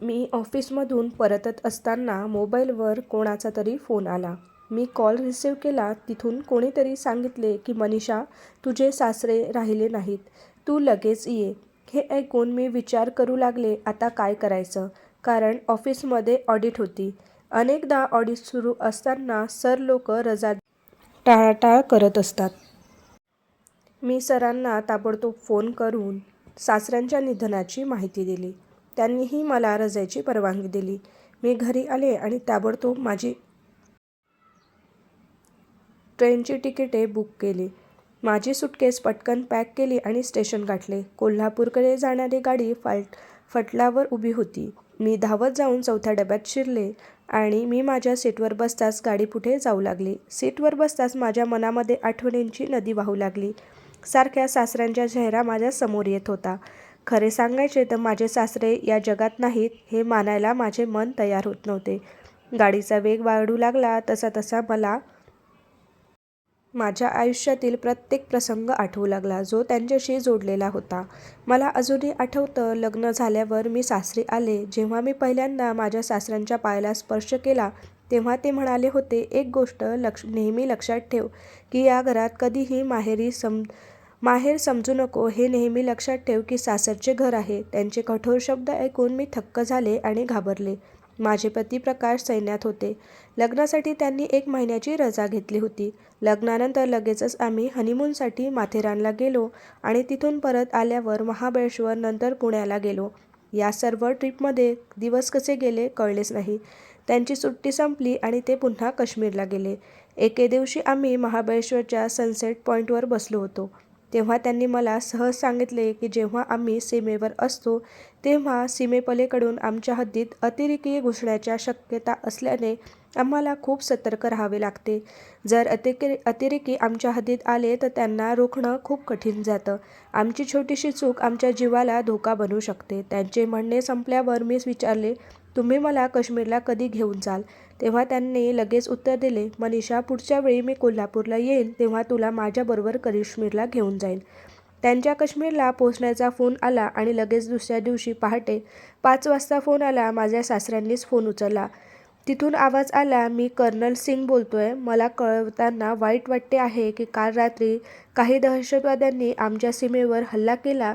मी ऑफिसमधून परतत असताना मोबाईलवर कोणाचा तरी फोन आला. मी कॉल रिसीव केला. तिथून कोणीतरी सांगितले की मनीषा, तुझे सासरे राहिले नाहीत. तू लगेच ये. हे ऐकून मी विचार करू लागले आता काय करायचं? कारण ऑफिसमध्ये ऑडिट होती. अनेकदा ऑडिट सुरू असताना सर लोक रजा टाळाटाळ करत असतात. मी सरांना ताबडतोब फोन करून सासऱ्यांच्या निधनाची माहिती दिली. त्यांनीही मला रजायची परवानगी दिली. मी घरी आले आणि ताबडतोब माझी ट्रेनची तिकिटे बुक केली. माझी सुटकेस पटकन पॅक केली आणि स्टेशन गाठले. कोल्हापूरकडे जाणारी गाडी फलटावर उभी होती. मी धावत जाऊन चौथ्या डब्यात शिरले आणि मी माझ्या सीटवर बसताच गाडी पुढे जाऊ लागली. सीटवर बसताच माझ्या मनामध्ये आठवणींची नदी वाहू लागली. सारख्या सासऱ्यांचा चेहरा माझ्यासमोर येत होता. खरे सांगायचे तर माझे सासरे या जगात नाहीत हे मानायला माझे मन तयार होत नव्हते. गाडीचा वेग वाढू लागला तसा तसा मला माझ्या आयुष्यातील प्रत्येक प्रसंग आठवू लागला जो त्यांच्याशी जोडलेला होता. मला अजूनही आठवतं लग्न झाल्यावर मी सासरी आले. जेव्हा मी पहिल्यांदा माझ्या सासऱ्यांच्या पायाला स्पर्श केला तेव्हा ते म्हणाले होते एक गोष्ट लक्ष नेहमी लक्षात ठेव की या घरात कधीही माहेरी सम माहेर समजू नको हे नेहमी लक्षात ठेव की सासरचे घर आहे. त्यांचे कठोर शब्द ऐकून मी थक्क झाले आणि घाबरले. माझे पती प्रकाश सैन्यात होते. लग्नासाठी त्यांनी एक महिन्याची रजा घेतली होती. लग्नानंतर लगेचच आम्ही हनीमूनसाठी माथेरानला गेलो आणि तिथून परत आल्यावर महाबळेश्वर नंतर पुण्याला गेलो. या सर्व ट्रिपमध्ये दिवस कसे गेले कळलेच नाही. त्यांची सुट्टी संपली आणि ते पुन्हा काश्मीरला गेले. एके दिवशी आम्ही महाबळेश्वरच्या सनसेट पॉईंटवर बसलो होतो. तेव्हा त्यांनी मला सहज सांगितले की जेव्हा आम्ही सीमेवर असतो तेव्हा सीमेपलीकडून आमच्या हद्दीत अतिरेकी घुसण्याच्या शक्यता असल्याने आम्हाला खूप सतर्क राहावे लागते. जर अतिरेकी आमच्या हद्दीत आले तर त्यांना रोखणं खूप कठीण जातं. आमची छोटीशी चूक आमच्या जीवाला धोका बनू शकते. त्यांचे म्हणणे संपल्यावर मीच विचारले तुम्ही मला काश्मीरला कधी घेऊन जाल? तेव्हा त्यांनी लगेच उत्तर दिले मनीषा पुढच्या वेळी मी कोल्हापूरला येईन तेव्हा तुला माझ्याबरोबर काश्मीरला घेऊन जाईन. त्यांच्या काश्मीरला पोहोचण्याचा फोन आला आणि लगेच दुसऱ्या दिवशी पहाटे पाच वाजता फोन आला. माझ्या सासऱ्यांनीच फोन उचलला. तिथून आवाज आला मी कर्नल सिंग बोलतोय. मला कळवताना वाईट वाटते आहे की काल रात्री काही दहशतवाद्यांनी आमच्या सीमेवर हल्ला केला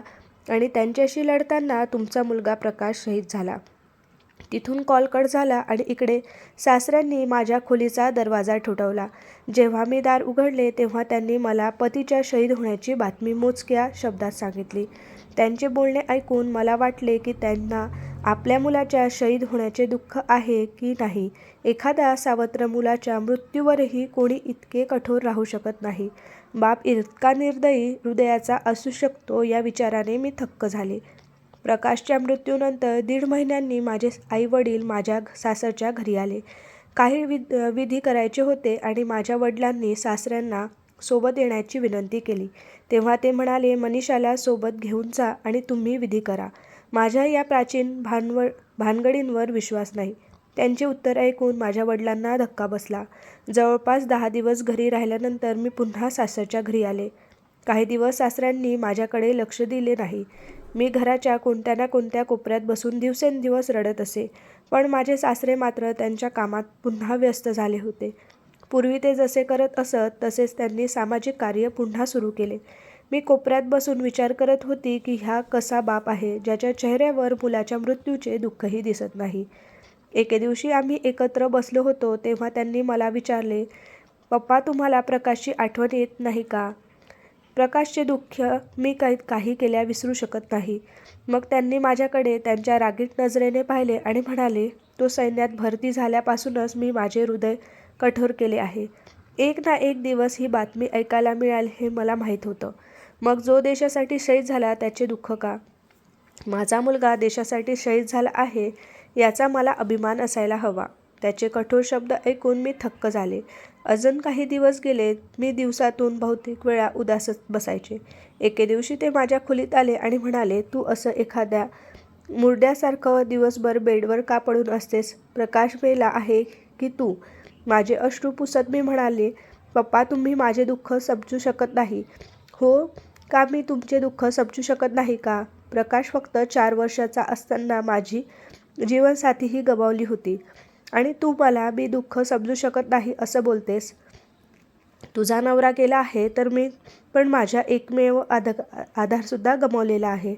आणि त्यांच्याशी लढताना तुमचा मुलगा प्रकाश शहीद झाला. तिथून कॉल कट झाला आणि इकडे सासऱ्यांनी माझ्या खोलीचा दरवाजा ठोठावला. जेव्हा मी दार उघडले तेव्हा त्यांनी मला पतीच्या शहीद होण्याची बातमी मोजक्या शब्दात सांगितली. त्यांचे बोलणे ऐकून मला वाटले की त्यांना आपल्या मुलाच्या शहीद होण्याचे दुःख आहे की नाही. एखाद्या सावत्र मुलाच्या मृत्यूवरही कोणी इतके कठोर राहू शकत नाही. बाप इतका निर्दयी हृदयाचा असू शकतो या विचाराने मी थक्क झाले. प्रकाशच्या मृत्यूनंतर दीड महिन्यांनी माझे आई वडील माझ्या सासरच्या घरी आले. काही विधी करायचे होते आणि माझ्या वडिलांनी सासऱ्यांना सोबत येण्याची विनंती केली. तेव्हा ते म्हणाले मनीषाला सोबत घेऊन जा आणि तुम्ही विधी करा. माझ्या या प्राचीन भानव भानगडींवर विश्वास नाही. त्यांचे उत्तर ऐकून माझ्या वडिलांना धक्का बसला. जवळपास दहा दिवस घरी राहिल्यानंतर मी पुन्हा सासरच्या घरी आले. काही दिवस सासऱ्यांनी माझ्याकडे लक्ष दिले नाही. मी घराच्या कोणत्या ना कोणत्या कोपऱ्यात बसून दिवसेंदिवस रडत असे. पण माझे सासरे मात्र त्यांच्या कामात पुन्हा व्यस्त झाले होते. पूर्वी ते जसे करत असत तसेच त्यांनी सामाजिक कार्य पुन्हा सुरू केले. मी कोपऱ्यात बसून विचार करत होती की हा कसा बाप आहे ज्याच्या चेहऱ्यावर मुलाच्या मृत्यूचे दुःखही दिसत नाही. एके दिवशी आम्ही एकत्र बसलो होतो तेव्हा त्यांनी मला विचारले पप्पा तुम्हाला प्रकाशची आठवण येत नाही का? प्रकाशचे दुःख मी काही काही केल्या विसरू शकत नाही. मग त्यांनी माझ्याकडे त्यांच्या रागीट नजरेने पाहिले आणि म्हणाले तो सैन्यात भरती झाल्यापासूनच मी माझे हृदय कठोर केले आहे. एक ना एक दिवस ही बातमी ऐकायला मिळेल हे मला माहीत होतं. मग जो देशासाठी शहीद झाला त्याचे दुःख का? माझा मुलगा देशासाठी शहीद झाला आहे याचा मला अभिमान असायला हवा. त्याचे कठोर शब्द ऐकून मी थक्क झाले. अजून काही दिवस गेले. मी दिवसातून बहुतेक वेळा उदासच बसायचे. एके दिवशी ते माझ्या खोलीत आले आणि म्हणाले तू असं एखाद्या मुरड्यासारखं दिवसभर बेडवर का पडून असतेस? प्रकाश मेला आहे की तू? माझे अश्रू पुसत मी म्हणाले पप्पा तुम्ही माझे दुःख समजू शकत नाही. हो का मी तुमचे दुःख समजू शकत नाही का? प्रकाश फक्त चार वर्षाचा असताना माझी जीवनसाथीही गमावली होती आणि तू मला मी दुःख समजू शकत नाही असं बोलतेस. तुझा नवरा केला आहे तर मी पण माझ्या एकमेव आध आधारसुद्धा गमावलेला आहे.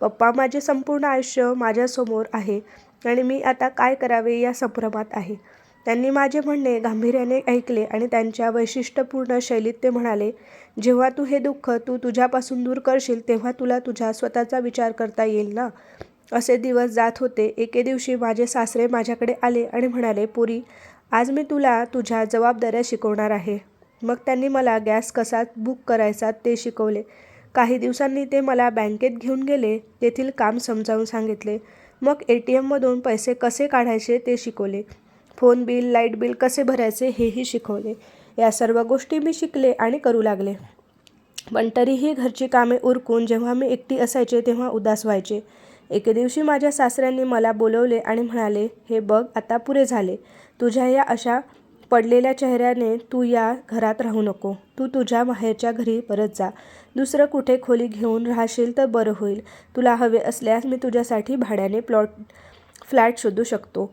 पप्पा माझे संपूर्ण आयुष्य माझ्यासमोर आहे आणि मी आता काय करावे या संभ्रमात आहे. त्यांनी माझे म्हणणे गांभीर्याने ऐकले आणि त्यांच्या वैशिष्ट्यपूर्ण शैलीत ते म्हणाले जेव्हा तू हे दुःख तू तुझ्यापासून दूर करशील तेव्हा तुला तुझ्या स्वतःचा विचार करता येईल ना? असे दिवस जात होते. एके दिवशी माझे सासरे माझ्याकडे आले आणि म्हणाले पुरी आज मी तुला तुझ्या जबाबदाऱ्या शिकवणार आहे. मग त्यांनी मला गॅस कसा बुक करायचा ते शिकवले. काही दिवसांनी ते मला बँकेत घेऊन गेले तेथील काम समजावून सांगितले. मग ए टी एममधून पैसे कसे काढायचे ते शिकवले. फोन बिल लाइट बिल कसे भरायचे हेही शिकवले. या सर्व गोष्टी मी शिकले आणि करू लागले. पण तरीही घरची कामे उरकून जेव्हा मी एकटी असायचे तेव्हा उदास व्हायचे. एके दिवशी माझ्या सासऱ्यांनी मला बोलवले आणि म्हणाले हे बघ आता पुरे झाले. तुझ्या या अशा पडलेल्या चेहऱ्याने तू या घरात राहू नको. तू तुझ्या माहेरच्या घरी परत जा. दुसरं कुठे खोली घेऊन राहशील तर बरं होईल. तुला हवे असल्यास मी तुझ्यासाठी भाड्याने प्लॉट फ्लॅट शोधू शकतो.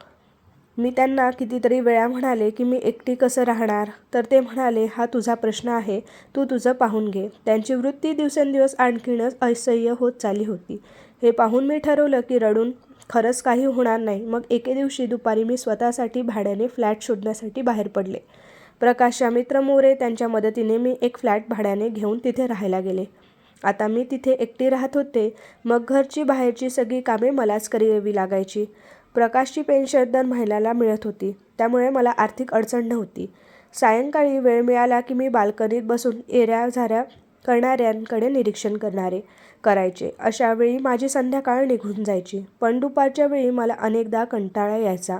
मी त्यांना कितीतरी वेळा म्हणाले की मी एकटी कसं राहणार? तर ते म्हणाले हा तुझा प्रश्न आहे. तू तुझं पाहून घे. त्यांची वृत्ती दिवसेंदिवस आणखीनच असह्य होत चालली होती. हे पाहून मी ठरवलं की रडून खरंच काही होणार नाही. मग एके दिवशी दुपारी मी स्वतःसाठी भाड्याने फ्लॅट शोधण्यासाठी बाहेर पडले. प्रकाशच्या मित्र मोरे त्यांच्या मदतीने मी एक फ्लॅट भाड्याने घेऊन तिथे राहायला गेले. आता मी तिथे एकटी राहत होते. मग घरची बाहेरची सगळी कामे मलाच करावी लागायची. प्रकाशची पेन्शन दर महिन्याला मिळत होती. त्यामुळे मला आर्थिक अडचण नव्हती. सायंकाळी वेळ मिळाला की मी बाल्कनीत बसून एऱ्या झाऱ्या करणाऱ्यांकडे निरीक्षण करणारे करायचे. अशा वेळी माझी संध्याकाळ निघून जायची. पण दुपारच्या वेळी मला अनेकदा कंटाळा यायचा.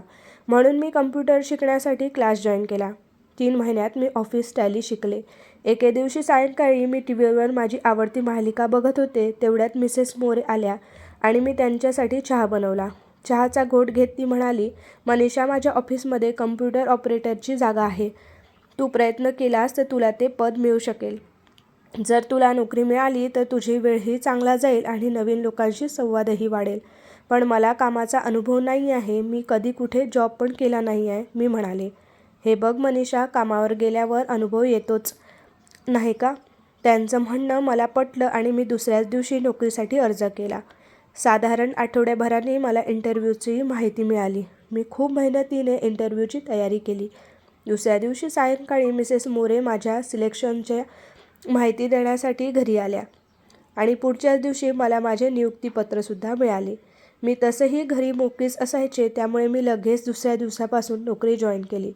म्हणून मी कम्प्युटर शिकण्यासाठी क्लास जॉईन केला. तीन महिन्यात मी ऑफिस टॅली शिकले. एके दिवशी सायंकाळी मी टी व्हीवर माझी आवडती मालिका बघत होते. तेवढ्यात मिसेस मोरे आल्या आणि मी त्यांच्यासाठी चहा बनवला. चहाचा घोट घेत ती म्हणाली मनीषा माझ्या ऑफिसमध्ये कम्प्युटर ऑपरेटरची जागा आहे. तू प्रयत्न केलास तर तुला ते पद मिळू शकेल. जर तुला नोकरी मिळाली तर तुझी वेळही चांगला जाईल आणि नवीन लोकांशी संवादही वाढेल. पण मला कामाचा अनुभव नाही आहे. मी कधी कुठे जॉब पण केला नाही आहे मी म्हणाले. हे बघ मनीषा कामावर गेल्यावर अनुभव येतोच. नाही का? त्यांचं म्हणणं मला पटलं आणि मी दुसऱ्याच दिवशी नोकरीसाठी अर्ज केला. साधारण आठवड्याभराने मला इंटरव्ह्यूची माहिती मिळाली. मी खूप मेहनतीने इंटरव्ह्यूची तयारी केली. दुसऱ्या दिवशी सायंकाळी मिसेस मोरे माझ्या सिलेक्शनच्या माहिती देण्यासाठी घरी आल्या. आणि पुढच्याच दिवशी मला माझे नियुक्तीपत्रसुद्धा मिळाले. मी तसंही घरी मोकळीच असायचे त्यामुळे मी लगेच दुसऱ्या दिवसापासून नोकरी जॉईन केली.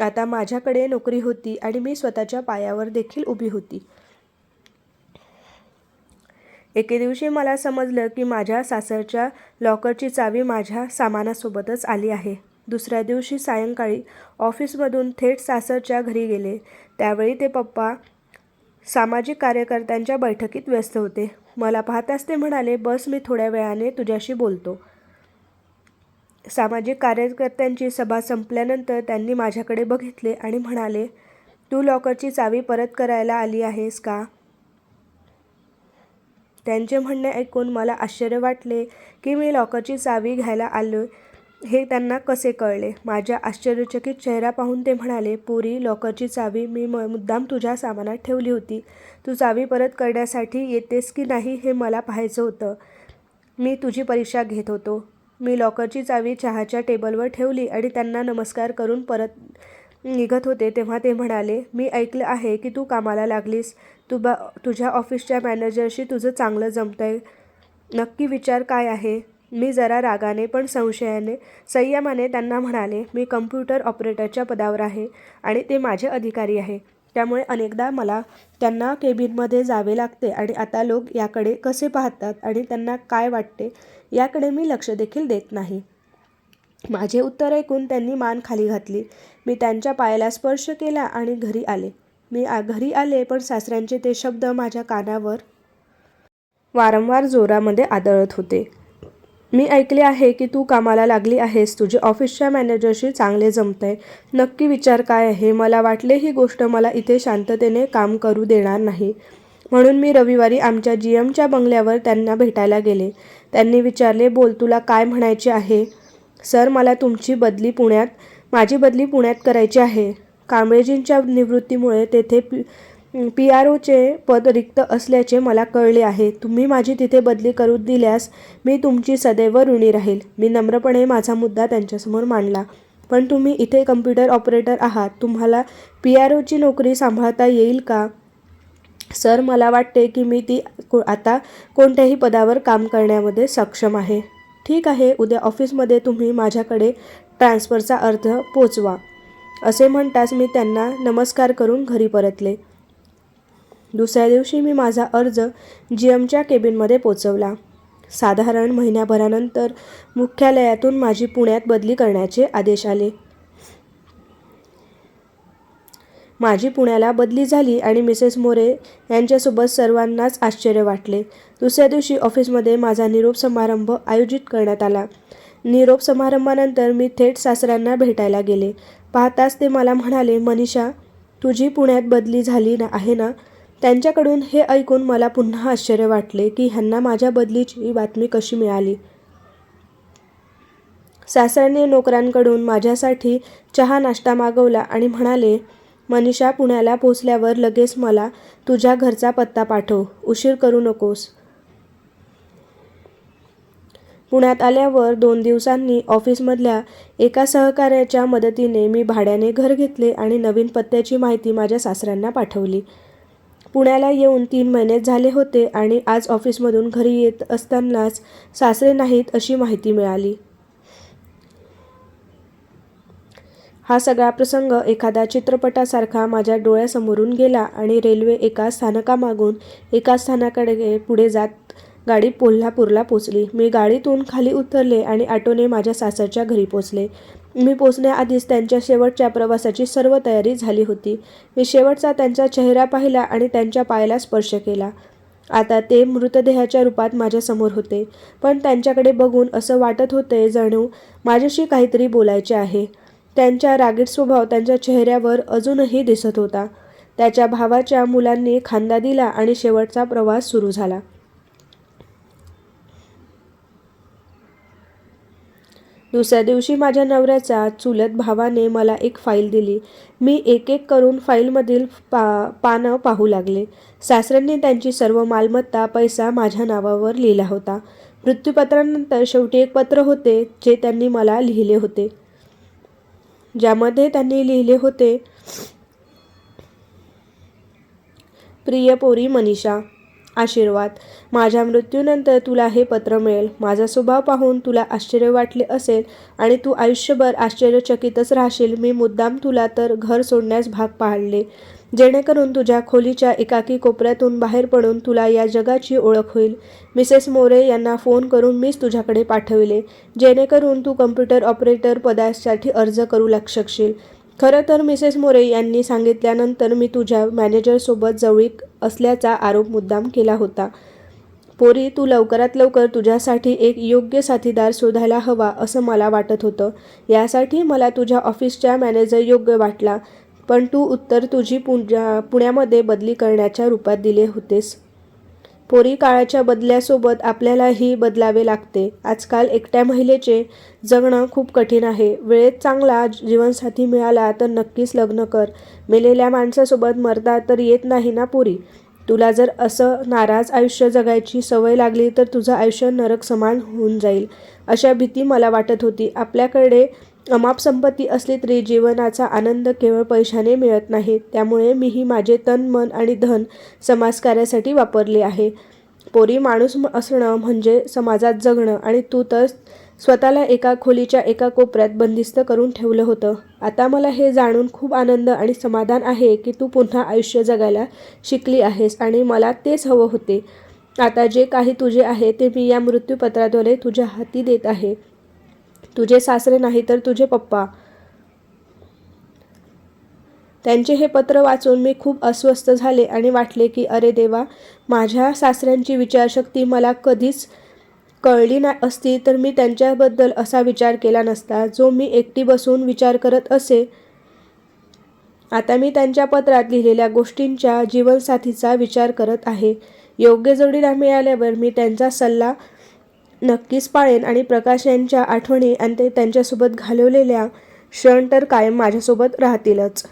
आता माझ्याकडे नोकरी होती आणि मी स्वतःच्या पायावर देखील उभी होती. एके दिवशी मला समजलं की माझ्या सासरच्या लॉकरची चावी माझ्या सामानासोबतच आली आहे. दुसऱ्या दिवशी सायंकाळी ऑफिसमधून थेट सासरच्या घरी गेले. त्यावेळी ते पप्पा सामाजिक कार्यकर्त्यांच्या बैठकीत व्यस्त होते. मला पाहताच ते म्हणाले बस मी थोड्या वेळाने तुझ्याशी बोलतो. सामाजिक कार्यकर्त्यांची सभा संपल्यानंतर त्यांनी माझ्याकडे बघितले आणि म्हणाले तू लॉकरची चावी परत करायला आली आहेस का? त्यांचे म्हणणे ऐकून मला आश्चर्य वाटले की मी लॉकरची चावी घ्यायला आलो हे त्यांना कसे कळले? माझ्या आश्चर्यचकित चेहरा पाहून ते म्हणाले पुरी लॉकरची चावी मी म मुद्दाम तुझ्या सामानात ठेवली होती. तू चावी परत करण्यासाठी येतेस की नाही हे मला पाहायचं होतं. मी तुझी परीक्षा घेत होतो. मी लॉकरची चावी चहाच्या टेबलवर ठेवली आणि त्यांना नमस्कार करून परत निघत होते तेव्हा ते म्हणाले मी ऐकलं आहे की तू कामाला लागलीस. तू बा तुझ्या ऑफिसच्या मॅनेजरशी तुझं चांगलं जमतं आहे नक्की विचार काय आहे? मी जरा रागाने पण संशयाने संयमाने त्यांना म्हणाले मी कम्प्युटर ऑपरेटरच्या पदावर आहे आणि ते माझे अधिकारी आहे. त्यामुळे अनेकदा मला त्यांना केबिनमध्ये जावे लागते आणि आता लोक याकडे कसे पाहतात आणि त्यांना काय वाटते याकडे मी लक्ष देखील देत नाही. माझे उत्तर ऐकून त्यांनी मान खाली घातली. मी त्यांच्या पायाला स्पर्श केला आणि घरी आले. मी आ घरी आले पण सासऱ्यांचे ते शब्द माझ्या कानावर वारंवार जोरामध्ये आदळत होते. मी ऐकले आहे की तू कामाला लागली आहेस. तुझे ऑफिसच्या मॅनेजरशी चांगले जमतंय. नक्की विचार काय आहे? मला वाटले ही गोष्ट मला इथे शांततेने काम करू देणार नाही. म्हणून मी रविवारी आमच्या जी एमच्या बंगल्यावर त्यांना भेटायला गेले. त्यांनी विचारले बोल तुला काय म्हणायचे आहे? सर मला तुमची बदली पुण्यात माझी बदली पुण्यात करायची आहे. कांबळेजींच्या निवृत्तीमुळे तेथे पी आर ओचे पद रिक्त असल्याचे मला कळले आहे. तुम्ही माझी तिथे बदली करू दिल्यास मी तुमची सदैव ऋणी राहील. मी नम्रपणे माझा मुद्दा त्यांच्यासमोर मांडला. पण तुम्ही इथे कम्प्युटर ऑपरेटर आहात. तुम्हाला पी आर ओची नोकरी सांभाळता येईल का? सर मला वाटते की मी ती को आता कोणत्याही पदावर काम करण्यामध्ये सक्षम आहे. ठीक आहे उद्या ऑफिसमध्ये तुम्ही माझ्याकडे ट्रान्सफरचा अर्थ पोचवा. असे म्हणताच मी त्यांना नमस्कार करून घरी परतले. दुसऱ्या दिवशी मी माझा अर्ज जी एमच्या केबिनमध्ये पोचवला. साधारण महिन्याभरानंतर मुख्यालयातून माझी पुण्यात बदली करण्याचे आदेश आले. माझी पुण्याला बदली झाली आणि मिसेस मोरे यांच्यासोबत सर्वांनाच आश्चर्य वाटले. दुसऱ्या दिवशी ऑफिसमध्ये माझा निरोप समारंभ आयोजित करण्यात आला. निरोप समारंभानंतर मी थेट सासऱ्यांना भेटायला गेले. पाहताच ते मला म्हणाले मनीषा तुझी पुण्यात बदली झाली ना आहे ना? त्यांच्याकडून हे ऐकून मला पुन्हा आश्चर्य वाटले की ह्यांना माझ्या बदलीची बातमी कशी मिळाली. सासऱ्याने नोकरांकडून माझ्यासाठी चहा नाश्ता मागवला आणि म्हणाले मनीषा पुण्याला पोचल्यावर लगेच मला तुझ्या घरचा पत्ता पाठव. उशीर करू नकोस. पुण्यात आल्यावर दोन दिवसांनी ऑफिसमधल्या एका सहकार्याच्या मदतीने मी भाड्याने घर घेतले आणि नवीन पत्त्याची माहिती माझ्या सासऱ्यांना पाठवली. पुण्याला येऊन तीन महिने झाले होते आणि आज ऑफिसमधून घरी येत असतानाच सासरे नाहीत अशी माहिती मिळाली. हा सगळा प्रसंग एखाद्या चित्रपटासारखा माझ्या डोळ्यासमोरून गेला आणि रेल्वे एका स्थानकामागून एका स्थानाकडे पुढे जात गाडी कोल्हापूरला पोचली. मी गाडीतून खाली उतरले आणि ऑटोने माझ्या सासरच्या घरी पोचले. मी पोचण्याआधीच त्यांच्या शेवटच्या प्रवासाची सर्व तयारी झाली होती. मी शेवटचा त्यांचा चेहरा पाहिला आणि त्यांच्या पायाला स्पर्श केला. आता ते मृतदेहाच्या रूपात माझ्यासमोर होते. पण त्यांच्याकडे बघून असं वाटत होते जणू माझ्याशी काहीतरी बोलायचे आहे. त्यांचा रागीट स्वभाव त्यांच्या चेहऱ्यावर अजूनही दिसत होता. त्याच्या भावाच्या मुलांनी खांदा दिला आणि शेवटचा प्रवास सुरू झाला. दुसऱ्या दिवशी माझ्या नवऱ्याच्या चुलत भावाने मला एक फाईल दिली. मी एक एक करून फाईलमधील पा पानं पाहू लागले. सासऱ्यांनी त्यांची सर्व मालमत्ता पैसा माझ्या नावावर लिहिला होता. मृत्यूपत्रानंतर शेवटी एक पत्र होते जे त्यांनी मला लिहिले होते. ज्यामध्ये त्यांनी लिहिले होते प्रिय पोरी मनीषा आशीर्वाद. माझ्या मृत्यूनंतर तुला हे पत्र मिळेल. माझा स्वभाव पाहून तुला आश्चर्य वाटले असेल आणि तू आयुष्यभर आश्चर्यचकितच राहशील. मी मुद्दाम तुला तर घर सोडण्यास भाग पाडले. जेणेकरून तुझ्या खोलीच्या एकाकी कोपऱ्यातून बाहेर पडून तुला या जगाची ओळख होईल. मिसेस मोरे यांना फोन करून मीच तुझ्याकडे पाठविले. जेणेकरून तू कम्प्युटर ऑपरेटर पदासाठी अर्ज करू लाग शकशील. खरं तर मिसेस मोरे यांनी सांगितल्यानंतर मी तुझ्या मॅनेजरसोबत जवळीक असल्याचा आरोप मुद्दाम केला होता. पोरी तू लवकरात लवकर तुझ्यासाठी एक योग्य साथीदार शोधायला हवा असं मला वाटत होतं. यासाठी मला तुझ्या ऑफिसच्या मॅनेजर योग्य वाटला पण तू उत्तर तुझी पुण्या पुण्यामध्ये बदली करण्याच्या रूपात दिले होतेस. पोरी काळाच्या बदल्यासोबत आपल्यालाही बदलावे लागते. आजकाल एकट्या महिलेचे जगणं खूप कठीण आहे. वेळेत चांगला जीवनसाथी मिळाला तर नक्कीच लग्न कर. मेलेल्या माणसासोबत मरता तर येत नाही ना पोरी? तुला जर असं नाराज आयुष्य जगायची सवय लागली तर तुझं आयुष्य नरक समान होऊन जाईल अशा भीती मला वाटत होती. आपल्याकडे अमाप संपत्ती असली तरी जीवनाचा आनंद केवळ पैशाने मिळत नाही. त्यामुळे मीही माझे तन मन आणि धन समाजकार्यासाठी वापरले आहे. पोरी माणूस असणं म्हणजे समाजात जगणं आणि तू तर स्वतःला एका खोलीच्या एका कोपऱ्यात बंदिस्त करून ठेवलं होतं. आता मला हे जाणून खूप आनंद आणि समाधान आहे की तू पुन्हा आयुष्य जगायला शिकली आहेस आणि मला तेच हवं होते. आता जे काही तुझे आहे ते मी या मृत्यूपत्राद्वारे तुझ्या हाती देत आहे. तुझे सासरे नाही तर तुझे पप्पा. त्यांचे हे पत्र वाचून मी खूप अस्वस्थ झाले आणि वाटले की अरे देवा माझ्या सासऱ्यांची विचारशक्ती मला कधीच कळली ना असती तर मी त्यांच्याबद्दल असा विचार केला नसता जो मी एकटी बसून विचार करत असे. आता मी त्यांच्या पत्रात लिहिलेल्या गोष्टींच्या जीवनसाथीचा विचार करत आहे. योग्य जोडीला मिळाल्यावर मी त्यांचा सल्ला नक्कीच पाळेन आणि प्रकाश यांच्या आठवणी आणि ते त्यांच्यासोबत घालवलेल्या क्षण तर कायम माझ्यासोबत राहतीलच.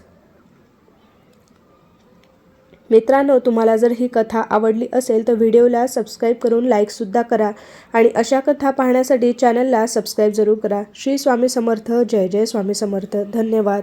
मित्रांनो तुम्हाला जर ही कथा आवडली असेल तर व्हिडिओला सबस्क्राईब करून लाईकसुद्धा करा आणि अशा कथा पाहण्यासाठी चॅनलला सबस्क्राईब जरूर करा. श्री स्वामी समर्थ. जय जय स्वामी समर्थ. धन्यवाद.